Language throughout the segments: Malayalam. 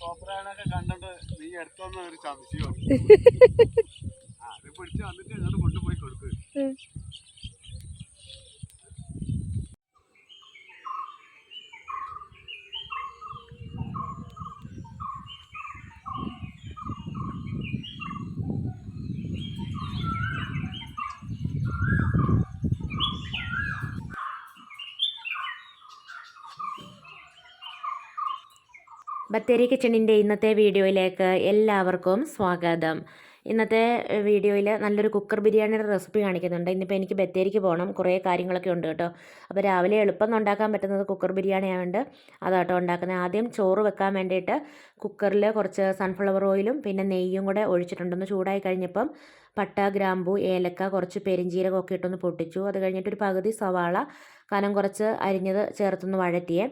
കോപ്പറാനൊക്കെ കണ്ടിട്ട് നീ എടുത്തോന്ന ഒരു സംശയം അത് പിടിച്ച് വന്നിട്ട് അങ്ങോട്ട് കൊണ്ടുപോയി കൊടുക്ക്. ബത്തേരി കിച്ചണിന്റെ ഇന്നത്തെ വീഡിയോയിലേക്ക് എല്ലാവർക്കും സ്വാഗതം. ഇന്നത്തെ വീഡിയോയിൽ നല്ലൊരു കുക്കർ ബിരിയാണിയുടെ റെസിപ്പി കാണിക്കുന്നുണ്ട്. ഇന്നിപ്പോൾ എനിക്ക് ബത്തേരിക്ക് പോകണം കുറേ കാര്യങ്ങളൊക്കെ ഉണ്ട് കേട്ടോ. അപ്പോൾ രാവിലെ എളുപ്പം ഉണ്ടാക്കാൻ പറ്റുന്നത് കുക്കർ ബിരിയാണി ആയതുകൊണ്ട് അതാട്ടോ ഉണ്ടാക്കുന്നത്. ആദ്യം ചോറ് വെക്കാൻ വേണ്ടിയിട്ട് കുക്കറിൽ കുറച്ച് സൺഫ്ലവർ ഓയിലും പിന്നെ നെയ്യും കൂടെ ഒഴിച്ചിട്ടുണ്ടെന്ന് ചൂടായി കഴിഞ്ഞപ്പം പട്ട ഗ്രാമ്പു ഏലക്ക കുറച്ച് പെരിഞ്ചീരകമൊക്കെ ഇട്ടൊന്ന് പൊട്ടിച്ചു. അത് കഴിഞ്ഞിട്ട് ഒരു പകുതി സവാള കനം കുറച്ച് അരിഞ്ഞത് ചേർത്തൊന്ന് വഴറ്റിയേ.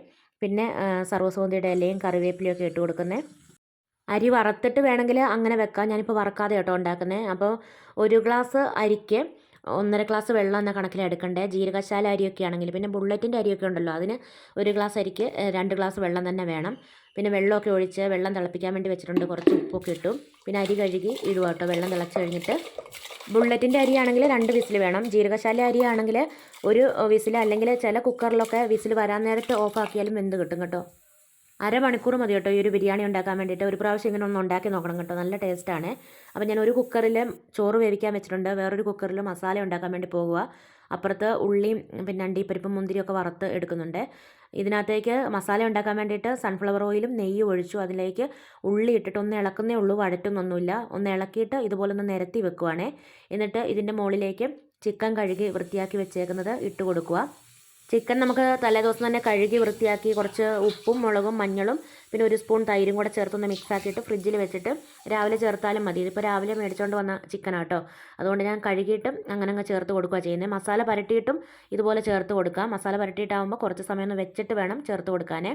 പിന്നെ സർവസുഗന്ധിയുടെ ഇലയും കറിവേപ്പിലയും ഒക്കെ ഇട്ട് കൊടുക്കുന്നത് അരി വറുത്തിട്ട് വേണമെങ്കിൽ അങ്ങനെ വെക്കാം. ഞാനിപ്പോൾ വറക്കാതെ കേട്ടോ ഉണ്ടാക്കുന്നത് അപ്പോൾ ഒരു ഗ്ലാസ് അരിക്ക് ഒന്നര ഗ്ലാസ് വെള്ളം എന്ന കണക്കിൽ എടുക്കണ്ടേ? ജീരകശാല അരിയൊക്കെ ആണെങ്കിൽ പിന്നെ ബുള്ളറ്റിന്റെ അരിയൊക്കെ ഉണ്ടല്ലോ അതിന് ഒരു ഗ്ലാസ് അരിക്ക് രണ്ട് ഗ്ലാസ് വെള്ളം തന്നെ വേണം. പിന്നെ വെള്ളമൊക്കെ ഒഴിച്ച് വെള്ളം തിളപ്പിക്കാൻ വേണ്ടി വെച്ചിട്ടുണ്ട് കുറച്ച് ഉപ്പൊക്കെ ഇട്ടു. പിന്നെ അരി കഴുകി ഇടുക കേട്ടോ വെള്ളം തിളച്ച് കഴിഞ്ഞിട്ട്. ബുള്ളറ്റിന്റെ അരിയാണെങ്കിൽ രണ്ട് വിസിൽ വേണം. ജീരകശാല അരിയാണെങ്കിൽ ഒരു വിസിൽ അല്ലെങ്കിൽ ചില കുക്കറിലൊക്കെ വിസിൽ വരാൻ നേരത്ത് ഓഫാക്കിയാലും വെന്ത് കിട്ടും കേട്ടോ. അരമണിക്കൂർ മതി കേട്ടോ ഈ ഒരു ബിരിയാണി ഉണ്ടാക്കാൻ വേണ്ടിയിട്ട്. ഒരു പ്രാവശ്യം ഇങ്ങനെ ഒന്ന് ഉണ്ടാക്കി നോക്കണം കേട്ടോ. നല്ല ടേസ്റ്റാണ് അപ്പോൾ ഞാൻ ഒരു കുക്കറിൽ ചോറ് വേവിക്കാൻ വെച്ചിട്ടുണ്ട്. വേറൊരു കുക്കറിൽ മസാല ഉണ്ടാക്കാൻ വേണ്ടി പോകുക അപ്പുറത്ത് ഉള്ളിയും പിന്നെ അണ്ടിപ്പരിപ്പും മുന്തിരിയൊക്കെ വറുത്ത് എടുക്കുന്നുണ്ട്. ഇതിനകത്തേക്ക് മസാല ഉണ്ടാക്കാൻ വേണ്ടിയിട്ട് സൺഫ്ലവർ ഓയിലും നെയ്യ് ഒഴിച്ചു. അതിലേക്ക് ഉള്ളി ഇട്ടിട്ട് ഒന്ന് ഇളക്കുന്നേ ഉള്ളൂ. വഴറ്റുന്നൊന്നുമില്ല. ഒന്ന് ഇളക്കിയിട്ട് ഇതുപോലെ ഒന്ന് നിരത്തി വെക്കുവാണേ. എന്നിട്ട് ഇതിന്റെ മുകളിലേക്ക് ചിക്കൻ കഴുകി വൃത്തിയാക്കി വെച്ചേക്കുന്നത് ഇട്ട് കൊടുക്കുക ചിക്കൻ നമുക്ക് തലേദിവസം തന്നെ കഴുകി വൃത്തിയാക്കി കുറച്ച് ഉപ്പും മുളകും മഞ്ഞളും പിന്നെ ഒരു സ്പൂൺ തൈരും കൂടെ ചേർത്തൊന്ന് മിക്സ് ആക്കിയിട്ട് ഫ്രിഡ്ജിൽ വെച്ചിട്ട് രാവിലെ ചേർത്താലും മതി. ഇതിപ്പോൾ രാവിലെ മേടിച്ചുകൊണ്ട് വന്ന ചിക്കനാട്ടോ അതുകൊണ്ട് ഞാൻ കഴുകിയിട്ട് അങ്ങനെ അങ്ങ് ചേർത്ത് കൊടുക്കുക ചെയ്യുന്നത് മസാല പരട്ടിയിട്ടും ഇതുപോലെ ചേർത്ത് കൊടുക്കാം. മസാല പരട്ടിയിട്ടാകുമ്പോൾ കുറച്ച് സമയം ഒന്ന് വെച്ചിട്ട് വേണം ചേർത്ത് കൊടുക്കാനേ.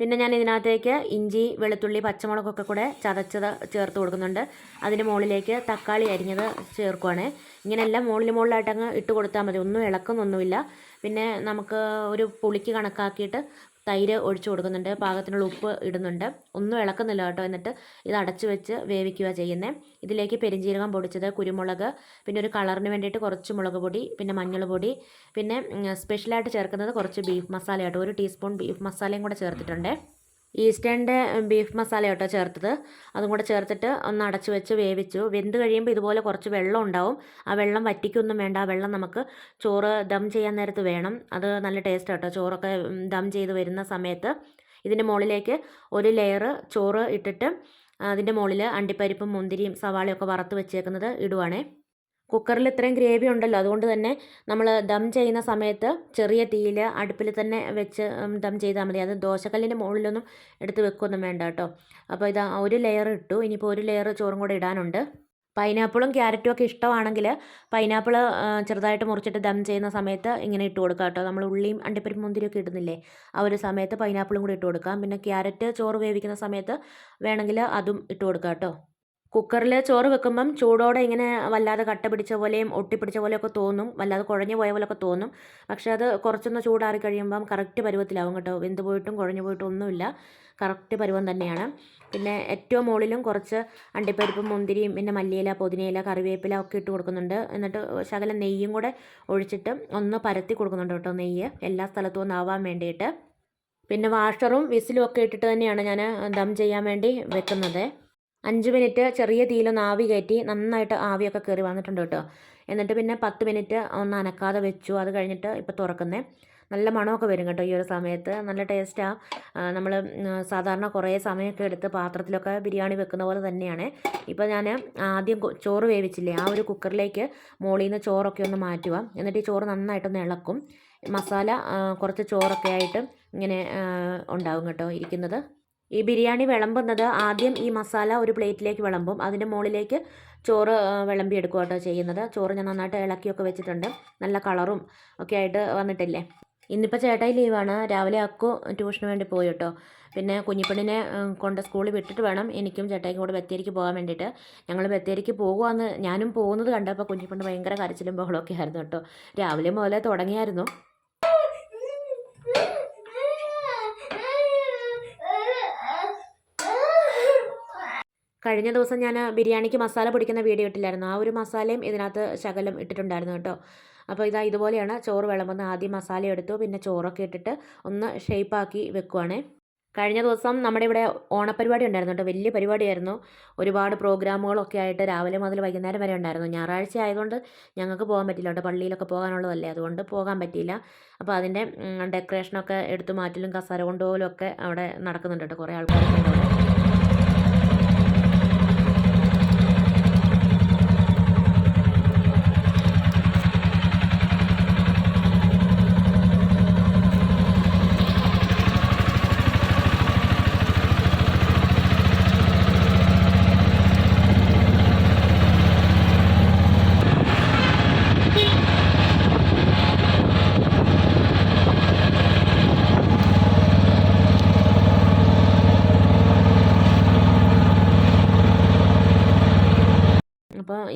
പിന്നെ ഞാൻ ഇതിനകത്തേക്ക് ഇഞ്ചി വെളുത്തുള്ളി പച്ചമുളകൊക്കെ കൂടെ ചതച്ചത് ചേർത്ത് കൊടുക്കുന്നുണ്ട്. അതിന് മുകളിലേക്ക് തക്കാളി അരിഞ്ഞത് ചേർക്കുവാണ്. ഇങ്ങനെയെല്ലാം മുകളിൽ മുകളിലായിട്ട് അങ്ങ് ഇട്ട് കൊടുത്താൽ മതി. ഒന്നും ഇളക്കുന്നൊന്നുമില്ല. പിന്നെ നമുക്ക് ഒരു പുളിക്ക് കണക്കാക്കിയിട്ട് തൈര് ഒഴിച്ചു കൊടുക്കുന്നുണ്ട് പാകത്തിനുള്ള ഉപ്പ് ഇടുന്നുണ്ട്. ഒന്നും ഇളക്കുന്നില്ല കേട്ടോ. എന്നിട്ട് ഇത് അടച്ചു വെച്ച് വേവിക്കുക ചെയ്യുന്നത് ഇതിലേക്ക് പെരിഞ്ജീരകം പൊടിച്ചത് കുരുമുളക് പിന്നെ ഒരു കളറിന് വേണ്ടിയിട്ട് കുറച്ച് മുളക് പൊടി പിന്നെ മഞ്ഞൾ പൊടി പിന്നെ സ്പെഷ്യലായിട്ട് ചേർക്കുന്നത് കുറച്ച് ബീഫ് മസാല കേട്ടോ ഒരു ടീസ്പൂൺ ബീഫ് മസാലയും കൂടെ ചേർത്തിട്ടുണ്ട്. ഈസ്റ്റേണിന്റെ ബീഫ് മസാല കേട്ടോ ചേർത്തത്. അതും കൂടെ ചേർത്തിട്ട് ഒന്ന് അടച്ചു വെച്ച് വേവിച്ചു. വെന്ത് കഴിയുമ്പോൾ ഇതുപോലെ കുറച്ച് വെള്ളം ഉണ്ടാവും. ആ വെള്ളം വറ്റിക്കൊന്നും വേണ്ട. ആ വെള്ളം നമുക്ക് ചോറ് ദം ചെയ്യാൻ നേരത്ത് വേണം. അത് നല്ല ടേസ്റ്റ് കേട്ടോ ചോറൊക്കെ ദം ചെയ്ത് വരുന്ന സമയത്ത് ഇതിന്റെ മുകളിലേക്ക് ഒരു ലെയർ ചോറ് ഇട്ടിട്ട് അതിന്റെ മുകളിൽ അണ്ടിപ്പരിപ്പും മുന്തിരിയും സവാളയൊക്കെ വറുത്ത് വെച്ചേക്കുന്നത് ഇടുവാണേ. കുക്കറിൽ ഇത്രയും ഗ്രേവി ഉണ്ടല്ലോ അതുകൊണ്ട് തന്നെ നമ്മൾ ദം ചെയ്യുന്ന സമയത്ത് ചെറിയ തീയിൽ അടുപ്പിൽ തന്നെ വെച്ച് ദം ചെയ്താൽ മതി. അത് ദോശക്കല്ലിന്റെ മുകളിലൊന്നും എടുത്ത് വെക്കൊന്നും വേണ്ട കേട്ടോ. അപ്പോൾ ഇത് ഒരു ലെയർ ഇട്ടു. ഇനിയിപ്പോൾ ഒരു ലെയർ ചോറും കൂടെ ഇടാനുണ്ട്. പൈനാപ്പിളും ക്യാരറ്റും ഒക്കെ ഇഷ്ടമാണെങ്കിൽ പൈനാപ്പിൾ ചെറുതായിട്ട് മുറിച്ചിട്ട് ദം ചെയ്യുന്ന സമയത്ത് ഇങ്ങനെ ഇട്ട് കൊടുക്കാം കേട്ടോ. നമ്മൾ ഉള്ളിയും അണ്ടിപ്പരിപ്പ് മുന്തിരിയൊക്കെ ഇടുന്നില്ലേ ആ ഒരു സമയത്ത് പൈനാപ്പിളും കൂടി ഇട്ട് കൊടുക്കാം. പിന്നെ ക്യാരറ്റ് ചോറ് വേവിക്കുന്ന സമയത്ത് വേണമെങ്കിൽ അതും ഇട്ട് കൊടുക്കാം കേട്ടോ. കുക്കറിൽ ചോറ് വെക്കുമ്പം ചൂടോടെ ഇങ്ങനെ വല്ലാതെ കട്ട പിടിച്ച പോലെയും ഒട്ടിപ്പിടിച്ച പോലെയൊക്കെ തോന്നും. വല്ലാതെ കുഴഞ്ഞു പോയ പോലെയൊക്കെ തോന്നും. പക്ഷേ അത് കുറച്ചൊന്ന് ചൂടാറി കഴിയുമ്പം കറക്റ്റ് പരുവത്തിലാവും കേട്ടോ. വെന്ത് പോയിട്ടും കുഴഞ്ഞു പോയിട്ടും ഒന്നുമില്ല. കറക്റ്റ് പരുവം തന്നെയാണ്. പിന്നെ ഏറ്റവും മുകളിലും കുറച്ച് അണ്ടിപ്പരിപ്പും മുന്തിരിയും പിന്നെ മല്ലിയില പുതിനയില കറിവേപ്പില ഒക്കെ ഇട്ട് കൊടുക്കുന്നുണ്ട്. എന്നിട്ട് ശകലം നെയ്യും കൂടെ ഒഴിച്ചിട്ട് ഒന്ന് പരത്തി കൊടുക്കുന്നുണ്ട് കേട്ടോ നെയ്യ്. എല്ലാ സ്ഥലത്തും ഒന്നാവാൻ വേണ്ടിയിട്ട്. പിന്നെ വാഷറും വിസിലും ഒക്കെ ഇട്ടിട്ട് തന്നെയാണ് ഞാൻ ദം ചെയ്യാൻ വേണ്ടി വെക്കുന്നത്. അഞ്ച് മിനിറ്റ് ചെറിയ തീയിലൊന്ന് ആവി കയറ്റി നന്നായിട്ട് ആവിയൊക്കെ കയറി വന്നിട്ടുണ്ട് കേട്ടോ. എന്നിട്ട് പിന്നെ പത്ത് മിനിറ്റ് ഒന്ന് അനക്കാതെ വെച്ചു. അത് കഴിഞ്ഞിട്ട് ഇപ്പോൾ തുറക്കുന്നേ. നല്ല മണമൊക്കെ വരും കേട്ടോ ഈ ഒരു സമയത്ത്. നല്ല ടേസ്റ്റാണ് നമ്മൾ സാധാരണ കുറേ സമയമൊക്കെ എടുത്ത് പാത്രത്തിലൊക്കെ ബിരിയാണി വെക്കുന്ന പോലെ തന്നെയാണ്. ഇപ്പോൾ ഞാൻ ആദ്യം ചോറ് വേവിച്ചില്ലേ ആ ഒരു കുക്കറിലേക്ക് മുകളിൽ നിന്ന് ചോറൊക്കെ ഒന്ന് മാറ്റുക. എന്നിട്ട് ഈ ചോറ് നന്നായിട്ടൊന്ന് ഇളക്കും. മസാല കുറച്ച് ചോറൊക്കെ ആയിട്ട് ഇങ്ങനെ ഉണ്ടാവും കേട്ടോ ഇരിക്കുന്നത്. ഈ ബിരിയാണി വിളമ്പുന്നത് ആദ്യം ഈ മസാല ഒരു പ്ലേറ്റിലേക്ക് വിളമ്പും. അതിന്റെ മുകളിലേക്ക് ചോറ് വിളമ്പി എടുക്കുക കേട്ടോ ചെയ്യുന്നത്. ചോറ് ഞാൻ നന്നായിട്ട് ഇളക്കിയൊക്കെ വെച്ചിട്ടുണ്ട്. നല്ല കളറും ഒക്കെ ആയിട്ട് വന്നിട്ടില്ലേ? ഇന്നിപ്പോൾ ചേട്ടായി ലീവാണ്. രാവിലെ അക്കു ട്യൂഷന് വേണ്ടി പോയി കേട്ടോ. പിന്നെ കുഞ്ഞിപ്പെണ്ണിനെ കൊണ്ട് സ്കൂളിൽ വിട്ടിട്ട് വേണം. എനിക്കും ചേട്ടായിക്കും കൂടെ ബത്തേരിക്ക് പോകാൻ വേണ്ടിയിട്ട്. ഞങ്ങൾ ബത്തേരിക്ക് പോകുവാന്ന് ഞാനും പോകുന്നത് കണ്ടപ്പോൾ കുഞ്ഞിപ്പെണ്ണ് ഭയങ്കര കരച്ചിലും ബഹളമൊക്കെ ആയിരുന്നു കേട്ടോ. രാവിലെ മുതലേ തുടങ്ങിയായിരുന്നു. കഴിഞ്ഞ ദിവസം ഞാൻ ബിരിയാണിക്ക് മസാല പൊടിക്കുന്ന വീഡിയോ ഇട്ടില്ലായിരുന്നു. ആ ഒരു മസാലയും ഇതിനകത്ത് ശകലം ഇട്ടിട്ടുണ്ടായിരുന്നു കേട്ടോ. അപ്പോൾ ഇതാ ഇതുപോലെയാണ് ചോറ് വിളമ്പുന്ന ആദ്യം മസാല എടുത്തു പിന്നെ ചോറൊക്കെ ഇട്ടിട്ട് ഒന്ന് ഷേപ്പാക്കി വെക്കുവാണേ. കഴിഞ്ഞ ദിവസം നമ്മുടെ ഇവിടെ ഓണപ്പരിപാടി ഉണ്ടായിരുന്നു കേട്ടോ. വലിയ പരിപാടിയായിരുന്നു. ഒരുപാട് പ്രോഗ്രാമുകളൊക്കെ ആയിട്ട് രാവിലെ മുതൽ വൈകുന്നേരം വരെ ഉണ്ടായിരുന്നു. ഞായറാഴ്ച ആയതുകൊണ്ട് ഞങ്ങൾക്ക് പോകാൻ പറ്റില്ല കേട്ടോ. പള്ളിയിലൊക്കെ പോകാനുള്ളതല്ലേ. അതുകൊണ്ട് പോകാൻ പറ്റിയില്ല. അപ്പോൾ അതിന്റെ ഡെക്കറേഷനൊക്കെ എടുത്തു മാറ്റലും കസര കൊണ്ടുപോകലും ഒക്കെ അവിടെ നടക്കുന്നുണ്ട് കേട്ടോ. കുറേ ആൾക്കാരൊക്കെ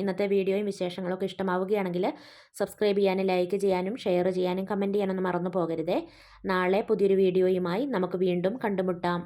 ഇന്നത്തെ വീഡിയോയും വിശേഷങ്ങളൊക്കെ ഇഷ്ടമാവുകയാണെങ്കിൽ സബ്സ്ക്രൈബ് ചെയ്യാനും ലൈക്ക് ചെയ്യാനും ഷെയർ ചെയ്യാനും കമന്റ് ചെയ്യാനൊന്നും മറന്നു പോകരുതേ. നാളെ പുതിയൊരു വീഡിയോയുമായി നമുക്ക് വീണ്ടും കണ്ടുമുട്ടാം.